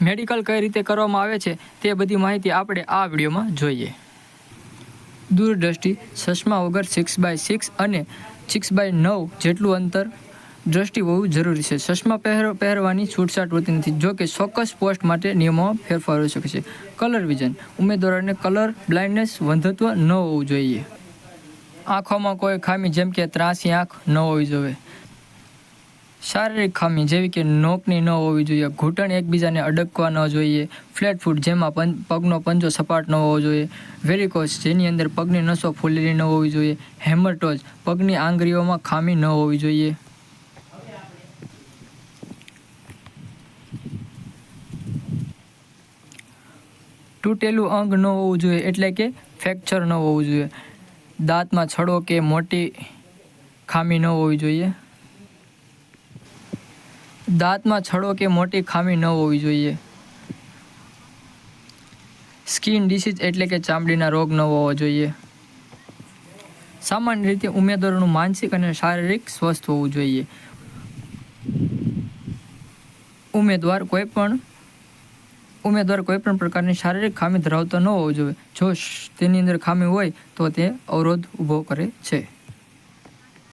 Medical કઈ રીતે કરવામાં આવે છે તે બધી માહિતી આપણે આ વિડીયોમાં જોઈએ. દૂરદ્રષ્ટિ ચશ્મા વગર સિક્સ બાય સિક્સ અને સિક્સ બાય નવ જેટલું અંતર દ્રષ્ટિ હોવું જરૂરી છે. ચશ્મા પહેર, પહેરવાની છૂટછાટ હોતી નથી, જો કે ચોક્કસ પોસ્ટ માટે નિયમોમાં ફેરફાર હોઈ શકે છે. કલર વિઝન ઉમેદવારોને કલર બ્લાઇન્ડનેસ વંધત્વ ન હોવું જોઈએ. આંખોમાં કોઈ ખામી, જેમ કે ત્રાસી આંખ, ન હોવી જોઈએ. શારીરિક ખામી જેવી કે નોકની ન હોવી જોઈએ, ઘૂંટણ એકબીજાને અડકવા ન જોઈએ, ફ્લેટ ફૂટ જેમાં પગનો પંજો સપાટ ન હોવો જોઈએ વેરિકોસ જેની અંદર પગની નસો ફૂલેલી ન હોવી જોઈએ, હેમરટોઝ પગની આંગળીઓમાં ખામી ન હોવી જોઈએ. તૂટેલું અંગ ન હોવું જોઈએ એટલે કે ફ્રેક્ચર ન હોવું જોઈએ. દાંતમાં છડો કે મોટી ખામી ન હોવી જોઈએ. દાંતમાં છડો કે મોટી ખામી ન હોવી જોઈએ. સ્કિન ડિસીઝ એટલે કે ચામડીના રોગ ન હોવો જોઈએ. સામાન્ય રીતે ઉમેદવારોનું માનસિક અને શારીરિક સ્વસ્થ હોવું જોઈએ. ઉમેદવાર કોઈ પણ, ઉમેદવાર કોઈ પણ પ્રકારની શારીરિક ખામી ધરાવતો ન હોવો જોઈએ. જો તેની અંદર ખામી હોય તો તે અવરોધ ઊભો કરે છે.